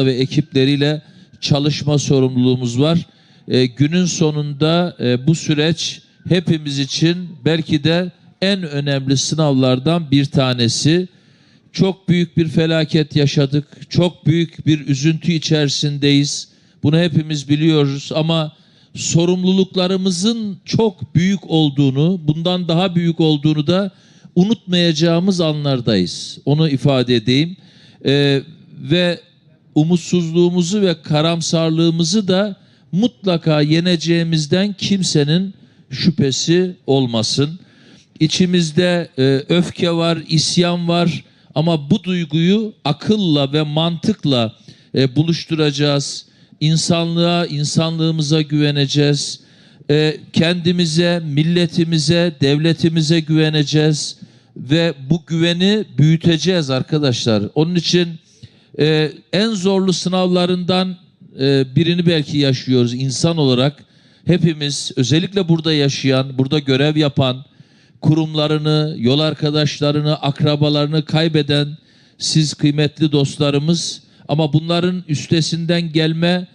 ve ekipleriyle çalışma sorumluluğumuz var. E, günün sonunda e, bu süreç hepimiz için belki de en önemli sınavlardan bir tanesi. Çok büyük bir felaket yaşadık. Çok büyük bir üzüntü içerisindeyiz. Bunu hepimiz biliyoruz ama sorumluluklarımızın çok büyük olduğunu, bundan daha büyük olduğunu da unutmayacağımız anlardayız. Onu ifade edeyim. Ee, ve umutsuzluğumuzu ve karamsarlığımızı da mutlaka yeneceğimizden kimsenin şüphesi olmasın. İçimizde e, öfke var, isyan var ama bu duyguyu akılla ve mantıkla e, buluşturacağız. İnsanlığa, insanlığımıza güveneceğiz. E, kendimize, milletimize, devletimize güveneceğiz ve bu güveni büyüteceğiz arkadaşlar. Onun için e, en zorlu sınavlarından e, birini belki yaşıyoruz insan olarak. Hepimiz özellikle burada yaşayan, burada görev yapan, kurumlarını, yol arkadaşlarını, akrabalarını kaybeden siz kıymetli dostlarımız ama bunların üstesinden gelme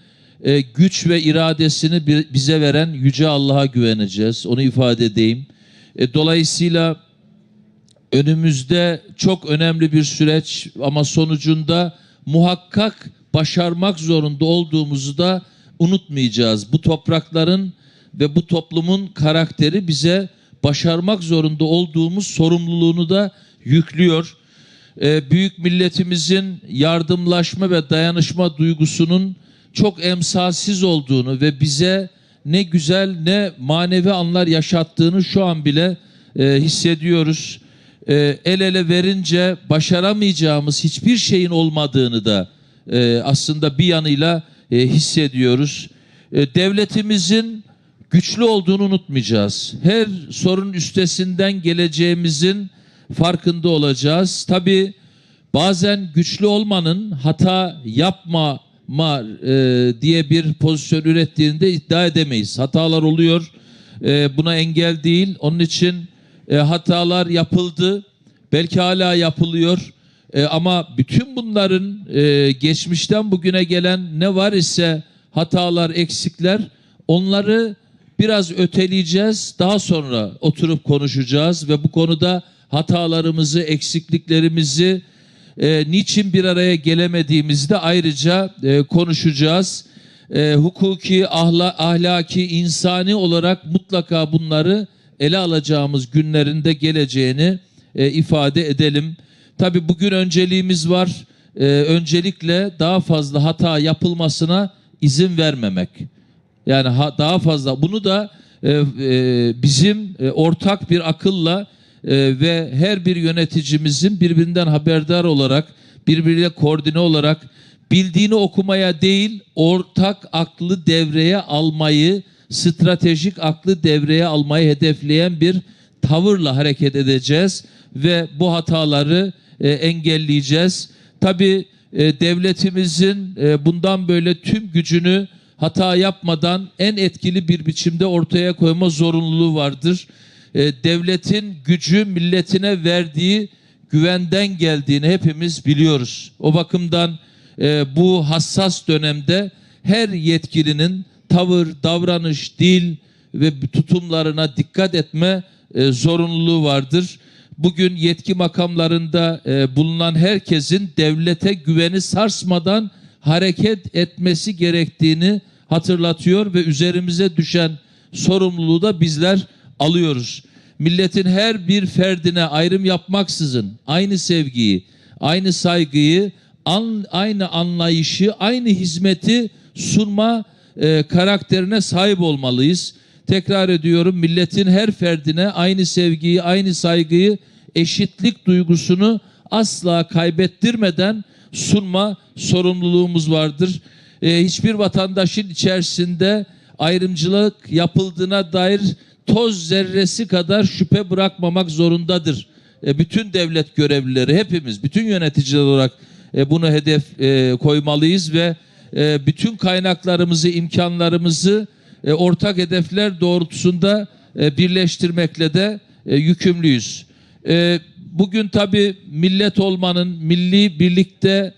e, güç ve iradesini bi- bize veren yüce Allah'a güveneceğiz. Onu ifade edeyim. E, dolayısıyla önümüzde çok önemli bir süreç ama sonucunda muhakkak başarmak zorunda olduğumuzu da unutmayacağız. Bu toprakların ve bu toplumun karakteri bize başarmak zorunda olduğumuz sorumluluğunu da yüklüyor. Ee, büyük milletimizin yardımlaşma ve dayanışma duygusunun çok emsalsiz olduğunu ve bize ne güzel ne manevi anlar yaşattığını şu an bile e, hissediyoruz. E, el ele verince başaramayacağımız hiçbir şeyin olmadığını da e, aslında bir yanıyla e, hissediyoruz. E, devletimizin güçlü olduğunu unutmayacağız. Her sorun üstesinden geleceğimizin farkında olacağız. Tabii bazen güçlü olmanın hata yapma ma, e, diye bir pozisyon ürettiğinde iddia edemeyiz. Hatalar oluyor. E, buna engel değil. Onun için e, hatalar yapıldı. Belki hala yapılıyor. E, ama bütün bunların e, geçmişten bugüne gelen ne var ise hatalar, eksikler onları biraz öteleyeceğiz. Daha sonra oturup konuşacağız ve bu konuda hatalarımızı, eksikliklerimizi e, niçin bir araya gelemediğimizi de ayrıca e, konuşacağız. E, hukuki, ahla, ahlaki, insani olarak mutlaka bunları ele alacağımız günlerinde geleceğini e, ifade edelim. Tabii bugün önceliğimiz var. E, öncelikle daha fazla hata yapılmasına izin vermemek. Yani ha, daha fazla bunu da e, e, bizim e, ortak bir akılla e, ve her bir yöneticimizin birbirinden haberdar olarak, birbiriyle koordine olarak bildiğini okumaya değil, ortak aklı devreye almayı, stratejik aklı devreye almayı hedefleyen bir tavırla hareket edeceğiz ve bu hataları e, engelleyeceğiz. Tabii e, devletimizin e, bundan böyle tüm gücünü hata yapmadan en etkili bir biçimde ortaya koyma zorunluluğu vardır. E, devletin gücü milletine verdiği güvenden geldiğini hepimiz biliyoruz. O bakımdan e, bu hassas dönemde her yetkilinin tavır, davranış, dil ve tutumlarına dikkat etme e, zorunluluğu vardır. Bugün yetki makamlarında e, bulunan herkesin devlete güveni sarsmadan hareket etmesi gerektiğini hatırlatıyor ve üzerimize düşen sorumluluğu da bizler alıyoruz. Milletin her bir ferdine ayrım yapmaksızın aynı sevgiyi, aynı saygıyı, an, aynı anlayışı, aynı hizmeti sunma e, karakterine sahip olmalıyız. Tekrar ediyorum milletin her ferdine aynı sevgiyi, aynı saygıyı, eşitlik duygusunu asla kaybettirmeden sunma sorumluluğumuz vardır. Ee, hiçbir vatandaşın içerisinde ayrımcılık yapıldığına dair toz zerresi kadar şüphe bırakmamak zorundadır. E, bütün devlet görevlileri hepimiz, bütün yöneticiler olarak e, bunu hedef e, koymalıyız ve e, bütün kaynaklarımızı, imkanlarımızı e, ortak hedefler doğrultusunda e, birleştirmekle de yükümlüyüz. Bugün tabii millet olmanın, milli birlikte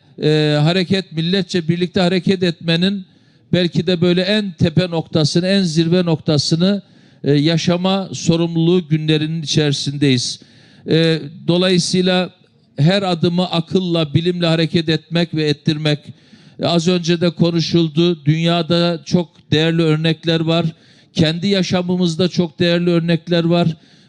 hareket milletçe birlikte hareket etmenin belki de böyle en tepe noktasını, en zirve noktasını yaşama sorumluluğu günlerinin içerisindeyiz. Dolayısıyla her adımı akılla, bilimle hareket etmek ve ettirmek az önce de konuşuldu. Dünyada çok değerli örnekler var. Kendi yaşamımızda çok değerli örnekler var.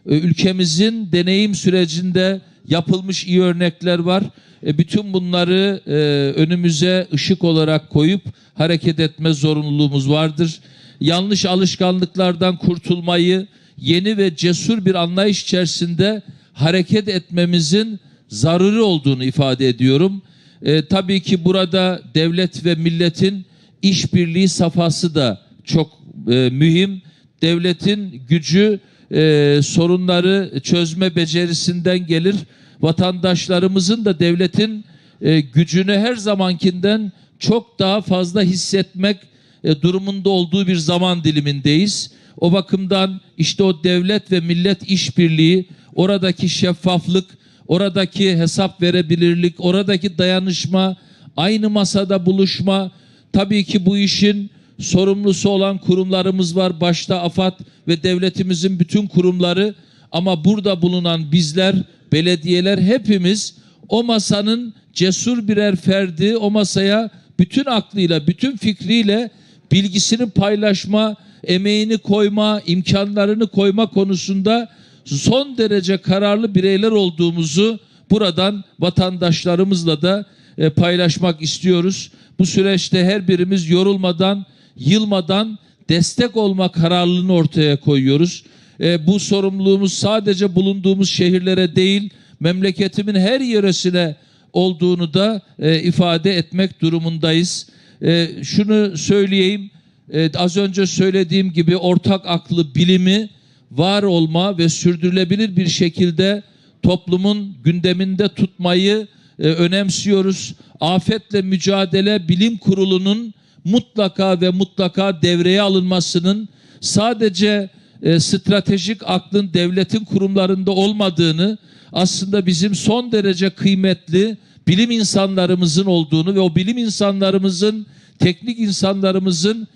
E, ülkemizin deneyim sürecinde yapılmış iyi örnekler var. E, bütün bunları e, önümüze ışık olarak koyup hareket etme zorunluluğumuz vardır. Yanlış alışkanlıklardan kurtulmayı yeni ve cesur bir anlayış içerisinde hareket etmemizin zaruri olduğunu ifade ediyorum. E, tabii ki burada devlet ve milletin işbirliği safhası da çok e, mühim. Devletin gücü e, sorunları çözme becerisinden gelir. Vatandaşlarımızın da devletin e, gücünü her zamankinden çok daha fazla hissetmek e, durumunda olduğu bir zaman dilimindeyiz. O bakımdan işte o devlet ve millet işbirliği, oradaki şeffaflık, oradaki hesap verebilirlik, oradaki dayanışma, aynı masada buluşma, tabii ki bu işin sorumlusu olan kurumlarımız var. Başta AFAD ve devletimizin bütün kurumları ama burada bulunan bizler, belediyeler hepimiz o masanın cesur birer ferdi, o masaya bütün aklıyla, bütün fikriyle bilgisini paylaşma, emeğini koyma, imkanlarını koyma konusunda son derece kararlı bireyler olduğumuzu buradan vatandaşlarımızla da e, paylaşmak istiyoruz. Bu süreçte her birimiz yorulmadan, yılmadan destek olma kararlılığını ortaya koyuyoruz. E, bu sorumluluğumuz sadece bulunduğumuz şehirlere değil, memleketimin her yöresine olduğunu da e, ifade etmek durumundayız. E, şunu söyleyeyim, e, az önce söylediğim gibi ortak aklı, bilimi var olma ve sürdürülebilir bir şekilde toplumun gündeminde tutmayı e, önemsiyoruz. Afetle Mücadele Bilim Kurulu'nun mutlaka ve mutlaka devreye alınmasının sadece e, stratejik aklın devletin kurumlarında olmadığını aslında bizim son derece kıymetli bilim insanlarımızın olduğunu ve o bilim insanlarımızın teknik insanlarımızın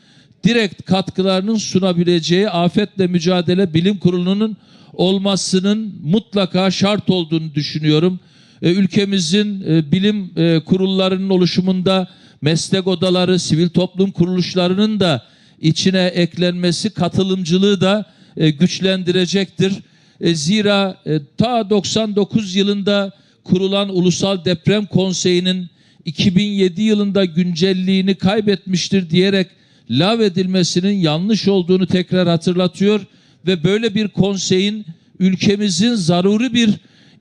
direkt katkılarının sunabileceği afetle mücadele bilim kurulunun olmasının mutlaka şart olduğunu düşünüyorum. E, ülkemizin e, bilim e, kurullarının oluşumunda meslek odaları, sivil toplum kuruluşlarının da içine eklenmesi katılımcılığı da güçlendirecektir. Zira ta 99 yılında kurulan Ulusal Deprem Konseyi'nin 2007 yılında güncelliğini kaybetmiştir diyerek lağvedilmesinin yanlış olduğunu tekrar hatırlatıyor ve böyle bir konseyin ülkemizin zaruri bir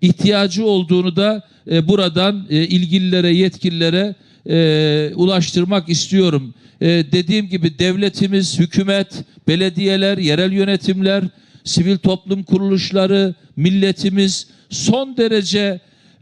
ihtiyacı olduğunu da e, buradan e, ilgililere, yetkililere e, ulaştırmak istiyorum. E, dediğim gibi devletimiz, hükümet, belediyeler, yerel yönetimler, sivil toplum kuruluşları, milletimiz son derece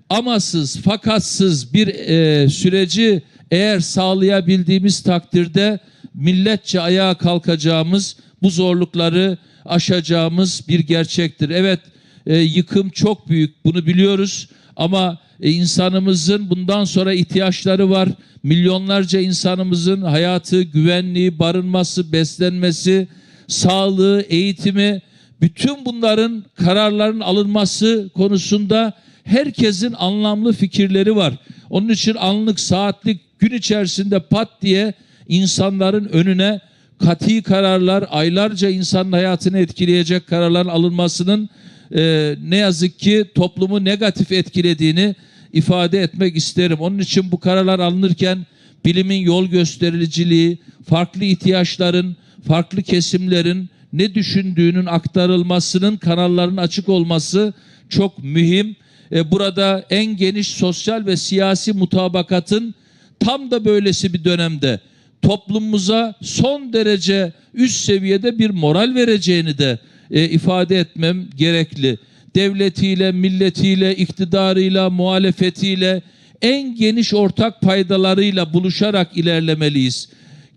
amasız, fakatsız bir e, süreci eğer sağlayabildiğimiz takdirde milletçe ayağa kalkacağımız, bu zorlukları aşacağımız bir gerçektir. Evet, e, yıkım çok büyük, bunu biliyoruz ama e, insanımızın bundan sonra ihtiyaçları var. Milyonlarca insanımızın hayatı, güvenliği, barınması, beslenmesi, sağlığı, eğitimi, bütün bunların kararların alınması konusunda herkesin anlamlı fikirleri var. Onun için anlık, saatlik, gün içerisinde pat diye insanların önüne kati kararlar, aylarca insanın hayatını etkileyecek kararların alınmasının e, ne yazık ki toplumu negatif etkilediğini ifade etmek isterim. Onun için bu kararlar alınırken bilimin yol göstericiliği, farklı ihtiyaçların, farklı kesimlerin ne düşündüğünün aktarılmasının kanalların açık olması çok mühim. E, burada en geniş sosyal ve siyasi mutabakatın tam da böylesi bir dönemde toplumumuza son derece üst seviyede bir moral vereceğini de e, ifade etmem gerekli. Devletiyle, milletiyle, iktidarıyla, muhalefetiyle en geniş ortak paydalarıyla buluşarak ilerlemeliyiz.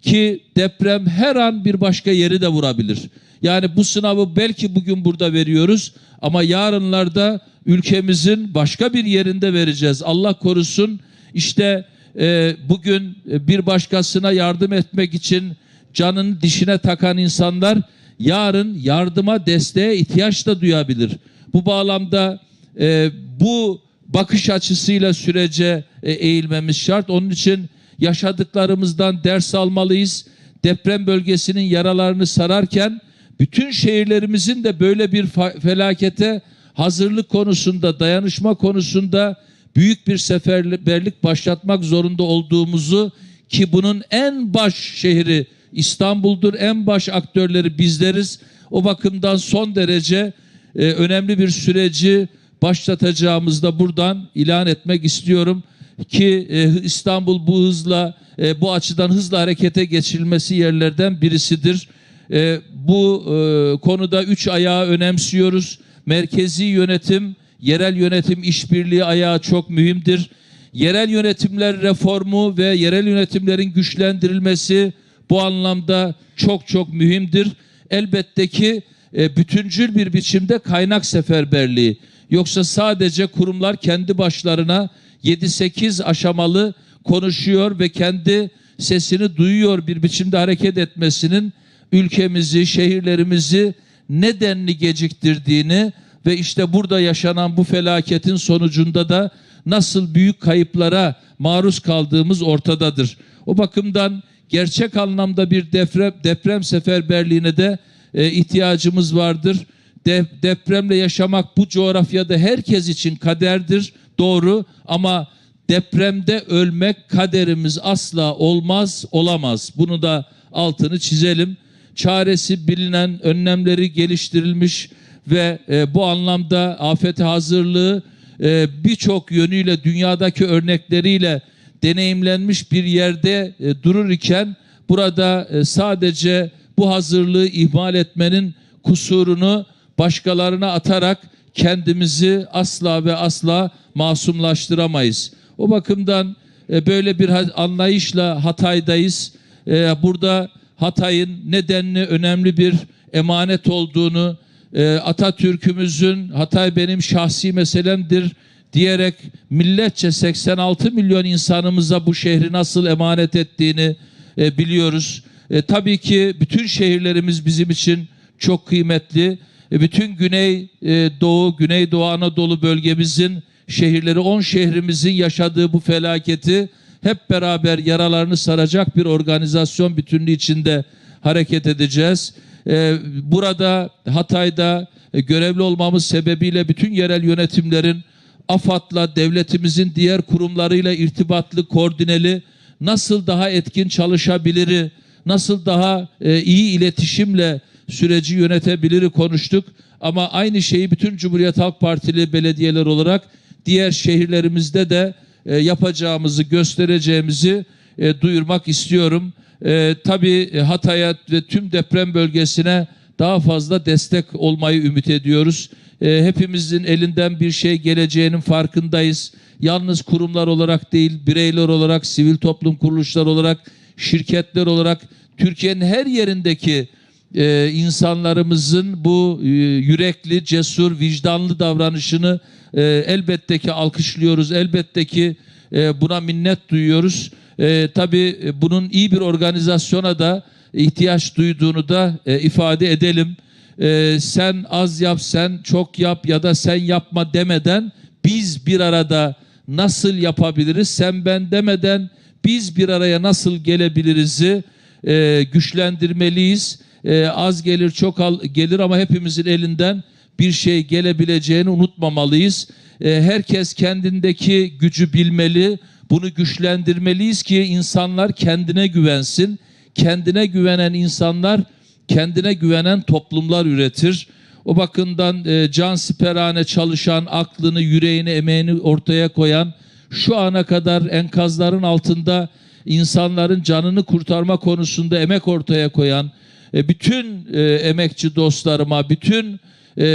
Ki deprem her an bir başka yeri de vurabilir. Yani bu sınavı belki bugün burada veriyoruz ama yarınlarda ülkemizin başka bir yerinde vereceğiz. Allah korusun işte e, bugün e, bir başkasına yardım etmek için canını dişine takan insanlar yarın yardıma desteğe ihtiyaç da duyabilir. Bu bağlamda e, bu bakış açısıyla sürece e, eğilmemiz şart. Onun için yaşadıklarımızdan ders almalıyız. Deprem bölgesinin yaralarını sararken bütün şehirlerimizin de böyle bir felakete hazırlık konusunda, dayanışma konusunda büyük bir seferberlik başlatmak zorunda olduğumuzu ki bunun en baş şehri İstanbul'dur. En baş aktörleri bizleriz. O bakımdan son derece e, önemli bir süreci başlatacağımızı da buradan ilan etmek istiyorum ki e, İstanbul bu hızla e, bu açıdan hızla harekete geçirilmesi yerlerden birisidir. E, bu e, konuda üç ayağı önemsiyoruz. Merkezi yönetim, yerel yönetim işbirliği ayağı çok mühimdir. Yerel yönetimler reformu ve yerel yönetimlerin güçlendirilmesi bu anlamda çok çok mühimdir. Elbette ki e, bütüncül bir biçimde kaynak seferberliği. Yoksa sadece kurumlar kendi başlarına 7-8 aşamalı konuşuyor ve kendi sesini duyuyor bir biçimde hareket etmesinin ülkemizi, şehirlerimizi nedenli geciktirdiğini ve işte burada yaşanan bu felaketin sonucunda da nasıl büyük kayıplara maruz kaldığımız ortadadır. O bakımdan gerçek anlamda bir deprem, deprem seferberliğine de e, ihtiyacımız vardır. De, depremle yaşamak bu coğrafyada herkes için kaderdir, doğru ama depremde ölmek kaderimiz asla olmaz, olamaz. Bunu da altını çizelim. Çaresi bilinen, önlemleri geliştirilmiş ve e, bu anlamda afete hazırlığı e, birçok yönüyle dünyadaki örnekleriyle deneyimlenmiş bir yerde e, durur iken burada e, sadece bu hazırlığı ihmal etmenin kusurunu başkalarına atarak kendimizi asla ve asla masumlaştıramayız. O bakımdan e, böyle bir anlayışla Hatay'dayız. E, burada Hatay'ın nedenli önemli bir emanet olduğunu, e, Atatürk'ümüzün Hatay benim şahsi meselemdir diyerek milletçe 86 milyon insanımıza bu şehri nasıl emanet ettiğini e, biliyoruz. E, tabii ki bütün şehirlerimiz bizim için çok kıymetli. Bütün Güney e, Doğu, Güneydoğu Anadolu bölgemizin şehirleri, 10 şehrimizin yaşadığı bu felaketi hep beraber yaralarını saracak bir organizasyon bütünlüğü içinde hareket edeceğiz. E, burada Hatay'da e, görevli olmamız sebebiyle bütün yerel yönetimlerin AFAD'la devletimizin diğer kurumlarıyla irtibatlı, koordineli nasıl daha etkin çalışabiliri, nasıl daha e, iyi iletişimle süreci yönetebiliri konuştuk. Ama aynı şeyi bütün Cumhuriyet Halk Partili belediyeler olarak diğer şehirlerimizde de e, yapacağımızı göstereceğimizi e, duyurmak istiyorum. E, tabii Hatay'a ve tüm deprem bölgesine daha fazla destek olmayı ümit ediyoruz. E, hepimizin elinden bir şey geleceğinin farkındayız. Yalnız kurumlar olarak değil, bireyler olarak, sivil toplum kuruluşları olarak, şirketler olarak Türkiye'nin her yerindeki e, insanlarımızın bu e, yürekli, cesur, vicdanlı davranışını e, elbette ki alkışlıyoruz. Elbette ki e, buna minnet duyuyoruz. E, tabii e, bunun iyi bir organizasyona da ihtiyaç duyduğunu da e, ifade edelim. E, sen az yap, sen çok yap ya da sen yapma demeden biz bir arada nasıl yapabiliriz? Sen ben demeden biz bir araya nasıl gelebiliriz'i e, güçlendirmeliyiz. E, az gelir çok al, gelir ama hepimizin elinden bir şey gelebileceğini unutmamalıyız. E, herkes kendindeki gücü bilmeli, bunu güçlendirmeliyiz ki insanlar kendine güvensin. Kendine güvenen insanlar kendine güvenen toplumlar üretir. O bakımdan e, can siperhane çalışan, aklını, yüreğini, emeğini ortaya koyan, şu ana kadar enkazların altında insanların canını kurtarma konusunda emek ortaya koyan, e, bütün e, emekçi dostlarıma, bütün e,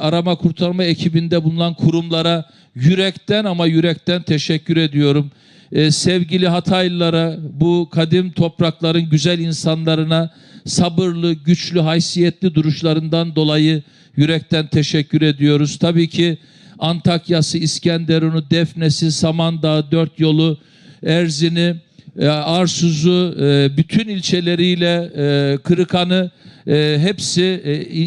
arama kurtarma ekibinde bulunan kurumlara yürekten ama yürekten teşekkür ediyorum. E, sevgili Hataylılara, bu kadim toprakların güzel insanlarına sabırlı, güçlü, haysiyetli duruşlarından dolayı yürekten teşekkür ediyoruz. Tabii ki Antakya'sı, İskenderun'u, Defne'si, Samandağ, Dört Yolu, Erzin'i, e, Arsuz'u, e, bütün ilçeleriyle e, Kırıkan'ı hepsi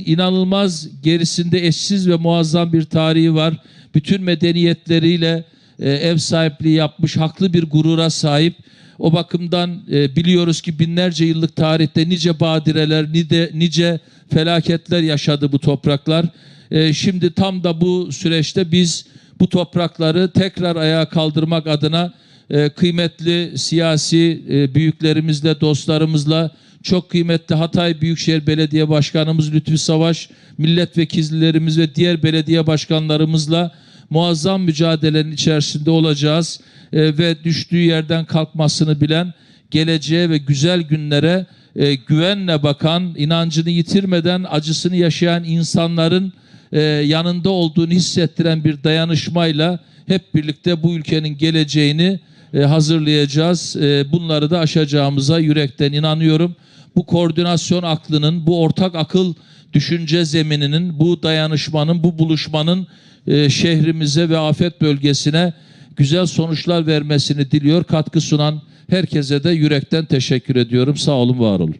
inanılmaz gerisinde eşsiz ve muazzam bir tarihi var. Bütün medeniyetleriyle e, ev sahipliği yapmış, haklı bir gurura sahip. O bakımdan e, biliyoruz ki binlerce yıllık tarihte nice badireler, nice, nice felaketler yaşadı bu topraklar. E, şimdi tam da bu süreçte biz bu toprakları tekrar ayağa kaldırmak adına e, kıymetli siyasi e, büyüklerimizle, dostlarımızla, çok kıymetli Hatay Büyükşehir Belediye Başkanımız Lütfü Savaş, milletvekillerimiz ve diğer belediye başkanlarımızla muazzam mücadelenin içerisinde olacağız E, ve düştüğü yerden kalkmasını bilen geleceğe ve güzel günlere e, güvenle bakan, inancını yitirmeden acısını yaşayan insanların e, yanında olduğunu hissettiren bir dayanışmayla hep birlikte bu ülkenin geleceğini e, hazırlayacağız. E, bunları da aşacağımıza yürekten inanıyorum. Bu koordinasyon aklının, bu ortak akıl düşünce zemininin, bu dayanışmanın, bu buluşmanın e, şehrimize ve afet bölgesine güzel sonuçlar vermesini diliyor. Katkı sunan herkese de yürekten teşekkür ediyorum. Sağ olun, var olun.